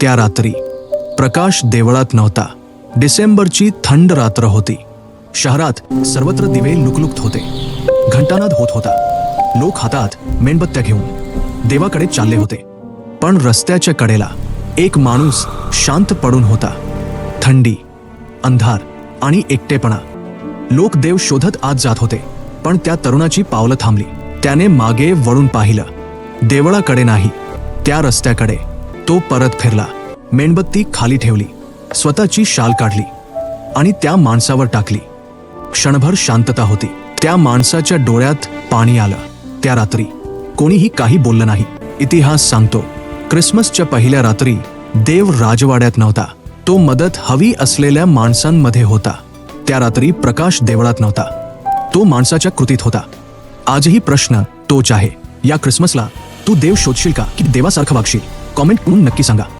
त्या रात्री. प्रकाश देवळात नव्हता. डिसेंबरची थंड रात्र होती. शहरात सर्वत्र दिवे लुकलुकत होते. घंटानाद होत होता. लोक हातात मेणबत्त्या घेऊन देवाकडे चालले होते. पण रस्त्याच्या कडेला एक माणूस शांत पडून होता. थंडी अंधार आणि एकटेपणा. लोक देव शोधत आत जात होते. पण त्या तरुणाची पावलं थांबली. त्याने मागे वळून पाहिलं. देवळाकडे नाही त्या रस्त्याकडे. तो परत फिरला. मेणबत्ती खाली ठेवली. स्वतःची शाल काढली. आणि त्या माणसावर टाकली. क्षणभर शांतता होती. त्या माणसाच्या डोळ्यात पाणी आलं. त्या रात्री कोणीही काही बोललं नाही. इतिहास सांगतो. क्रिसमसच्या पहिल्या रात्री देव राजवाड्यात नव्हता. तो मदत हवी असलेल्या माणसांमध्ये होता. त्या रात्री प्रकाश देवळात नव्हता. तो माणसाच्या कृतीत होता. आजही प्रश्न तोच आहे. या क्रिसमसला तू देव शोधशील का? की देवासारखं वागशील? कॉमेंट करून नक्की सांगा.